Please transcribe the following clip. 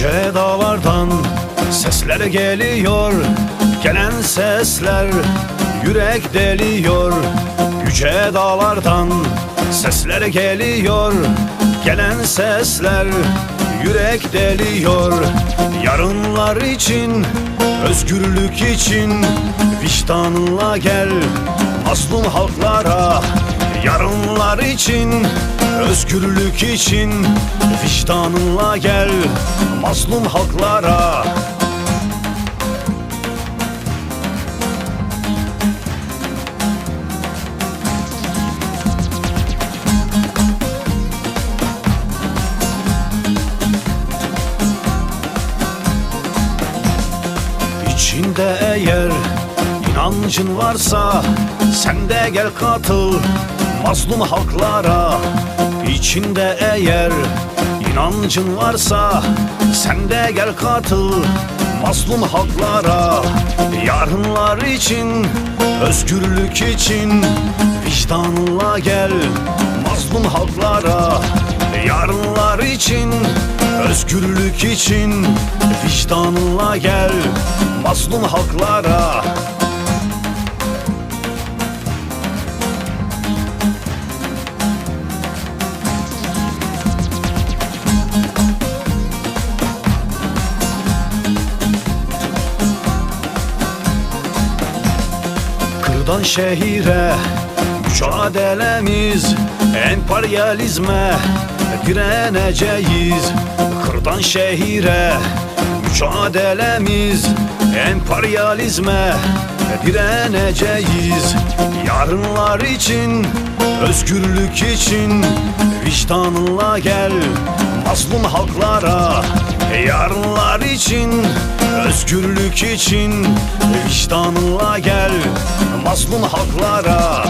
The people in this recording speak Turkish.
Yüce dağlardan sesler geliyor Gelen sesler yürek deliyor. Yüce dağlardan sesler geliyor Gelen sesler yürek deliyor. Yarınlar için, özgürlük için Vicdanınla gel mazlum halklara Yarınlar için, özgürlük için Vicdanınla gel mazlum halklara. İçinde eğer inancın varsa sen de gel katıl mazlum halklara. İçinde eğer inancın varsa sen de gel katıl mazlum halklara. Yarınlar için, özgürlük için vicdanınla gel mazlum halklara. Yarınlar için, özgürlük için vicdanınla gel mazlum halklara Kırdan şehire mücadelemiz Emperyalizme direneceğiz. Kırdan şehire mücadelemiz Emperyalizme direneceğiz. Yarınlar için, özgürlük için Vicdanınla gel mazlum halklara Yarınlar için, özgürlük için Vicdanınla gel mazlum halklara